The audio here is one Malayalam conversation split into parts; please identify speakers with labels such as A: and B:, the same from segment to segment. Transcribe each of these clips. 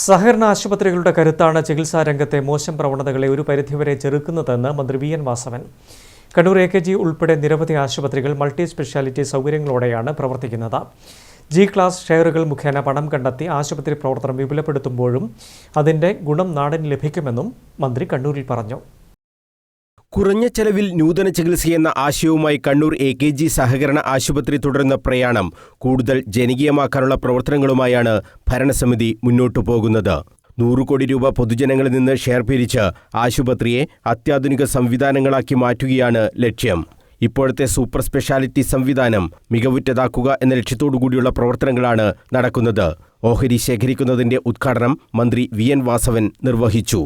A: സഹകരണ ആശുപത്രികളുടെ കരുത്താണ് ചികിത്സാ രംഗത്തെ മോശം പ്രവണതകളെ ഒരു പരിധിവരെ ചെറുക്കുന്നതെന്ന് മന്ത്രി V N Vasavan. Kannur A K G ഉൾപ്പെടെ നിരവധി ആശുപത്രികൾ മൾട്ടി സ്പെഷ്യാലിറ്റി സൗകര്യങ്ങളോടെയാണ് പ്രവർത്തിക്കുന്നത്. ജി ക്ലാസ് ഷെയറുകൾ മുഖേന പണം കണ്ടെത്തി ആശുപത്രി പ്രവർത്തനം വിപുലപ്പെടുത്തുമ്പോഴും അതിന്റെ ഗുണം നാടിന് ലഭിക്കുമെന്നും മന്ത്രി കണ്ണൂരിൽ പറഞ്ഞു.
B: കുറഞ്ഞ ചെലവിൽ നൂതന ചികിത്സയെന്ന ആശയവുമായി കണ്ണൂർ എ കെ ജി സഹകരണ ആശുപത്രി തുടരുന്ന പ്രയാണം കൂടുതൽ ജനകീയമാക്കാനുള്ള പ്രവർത്തനങ്ങളുമായാണ് ഭരണസമിതി മുന്നോട്ടു പോകുന്നത്. നൂറ് കോടി രൂപ പൊതുജനങ്ങളിൽ നിന്ന് ഷെയർ പിരിച്ച് ആശുപത്രിയെ അത്യാധുനിക സംവിധാനങ്ങളാക്കി മാറ്റുകയാണ് ലക്ഷ്യം. ഇപ്പോഴത്തെ സൂപ്പർ സ്പെഷ്യാലിറ്റി സംവിധാനം മികവുറ്റതാക്കുക എന്ന ലക്ഷ്യത്തോടുകൂടിയുള്ള പ്രവർത്തനങ്ങളാണ് നടക്കുന്നത്. ഓഹരി ശേഖരിക്കുന്നതിന്റെ ഉദ്ഘാടനം മന്ത്രി വി എൻ വാസവൻ നിർവഹിച്ചു.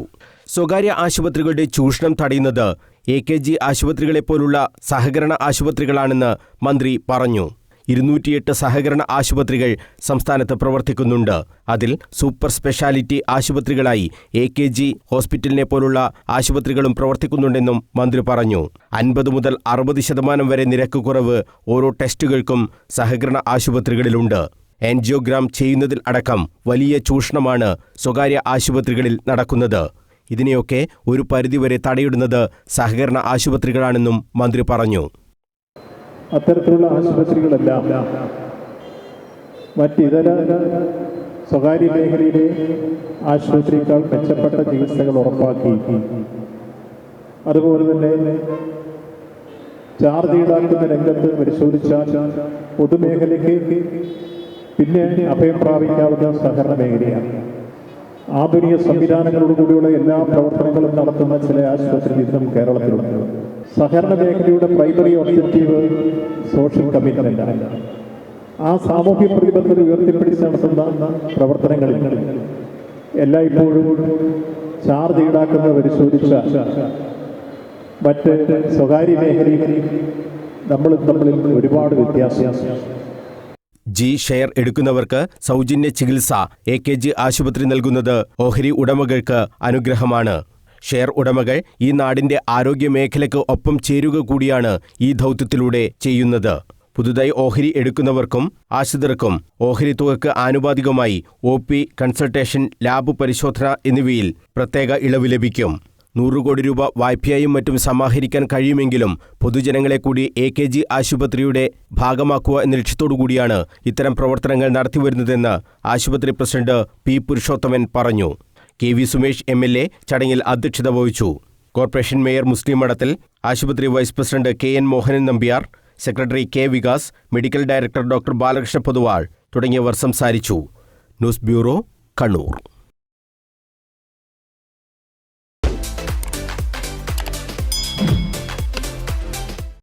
B: സ്വകാര്യ ആശുപത്രികളുടെ ചൂഷണം തടയുന്നത് എ കെ ജി ആശുപത്രികളെപ്പോലുള്ള സഹകരണ ആശുപത്രികളാണെന്ന് മന്ത്രി പറഞ്ഞു. ഇരുന്നൂറ്റിയെട്ട് സഹകരണ ആശുപത്രികൾ സംസ്ഥാനത്ത് പ്രവർത്തിക്കുന്നുണ്ട്. അതിൽ സൂപ്പർ സ്പെഷ്യാലിറ്റി ആശുപത്രികളായി എ കെ ജി ഹോസ്പിറ്റലിനെ പോലുള്ള ആശുപത്രികളും പ്രവർത്തിക്കുന്നുണ്ടെന്നും മന്ത്രി പറഞ്ഞു. അൻപത് മുതൽ അറുപത് ശതമാനം വരെ നിരക്ക് കുറവ് ഓരോ ടെസ്റ്റുകൾക്കും സഹകരണ ആശുപത്രികളിലുണ്ട്. ആൻജിയോഗ്രാം ചെയ്യുന്നതിൽ അടക്കം വലിയ ചൂഷണമാണ് സ്വകാര്യ ആശുപത്രികളിൽ നടക്കുന്നത്. ഇതിനെയൊക്കെ ഒരു പരിധിവരെ തടയിടുന്നത് സഹകരണ ആശുപത്രികളാണെന്നും മന്ത്രി പറഞ്ഞു.
C: അത്തരത്തിലുള്ള ആശുപത്രികളെല്ലാം മറ്റിതര സ്വകാര്യ മേഖലയിലെ ആശുപത്രിയേക്കാൾ മെച്ചപ്പെട്ട ചികിത്സകൾ ഉറപ്പാക്കി. അതുപോലെ തന്നെ ചാർജ് ഈടാക്കുന്ന രംഗത്ത് പരിശോധിച്ചാൽ പൊതുമേഖലയ്ക്ക് പിന്നെ അഭയം പ്രാപിക്കാവുന്ന സഹകരണ മേഖലയാണ്. ആധുനിക സംവിധാനങ്ങളോടുകൂടിയുള്ള എല്ലാ പ്രവർത്തനങ്ങളും നടത്തുന്ന ചില ആശുപത്രി ഇന്നും കേരളത്തിലുണ്ട്. സഹകരണ മേഖലയുടെ പ്രൈമറി ഒബ്ജക്റ്റീവ് സോഷ്യൽ കമ്മിറ്റ്മെന്റ് ആ സാമൂഹ്യ പ്രതിബദ്ധത ഉയർത്തിപ്പിടിച്ച് നടത്തുന്ന പ്രവർത്തനങ്ങളിൽ എല്ലായ്പ്പോഴും ചാർജ് ഈടാക്കുന്നത് പരിശോധിച്ച മറ്റ് സ്വകാര്യ മേഖലയിൽ നമ്മൾ തമ്മിൽ ഒരുപാട് വ്യത്യാസം.
B: ജി ഷെയർ എടുക്കുന്നവർക്ക് സൗജന്യ ചികിത്സ എ കെ ജി ആശുപത്രി നൽകുന്നത് ഓഹരി ഉടമകൾക്ക് അനുഗ്രഹമാണ്. ഷെയർ ഉടമകൾ ഈ നാടിന്റെ ആരോഗ്യ മേഖലയ്ക്ക് ഒപ്പം ചേരുക കൂടിയാണ് ഈ ദൗത്യത്തിലൂടെ ചെയ്യുന്നത്. പുതുതായി ഓഹരി എടുക്കുന്നവർക്കും ആശ്രിതർക്കും ഓഹരി തുകക്ക് ആനുപാതികമായി ഒ പി കൺസൾട്ടേഷൻ ലാബ് പരിശോധന എന്നിവയിൽ പ്രത്യേക ഇളവ് ലഭിക്കും. നൂറ് കോടി രൂപ വായ്പയായും മറ്റും സമാഹരിക്കാൻ കഴിയുമെങ്കിലും പൊതുജനങ്ങളെ കൂടി എ കെ ജി ആശുപത്രിയുടെ ഭാഗമാക്കുക എന്ന ലക്ഷ്യത്തോടുകൂടിയാണ് ഇത്തരം പ്രവർത്തനങ്ങൾ നടത്തിവരുന്നതെന്ന് ആശുപത്രി പ്രസിഡന്റ് പി പുരുഷോത്തമൻ പറഞ്ഞു. K V Sumesh M L A ചടങ്ങിൽ അധ്യക്ഷത വഹിച്ചു. കോർപ്പറേഷൻ മേയർ മുസ്ലിം മഠത്തിൽ ആശുപത്രി vice president K N Mohanan Nambiar secretary K Vikas medical director doctor Balakrishna Poduval തുടങ്ങിയവർ സംസാരിച്ചു. News bureau Kannur.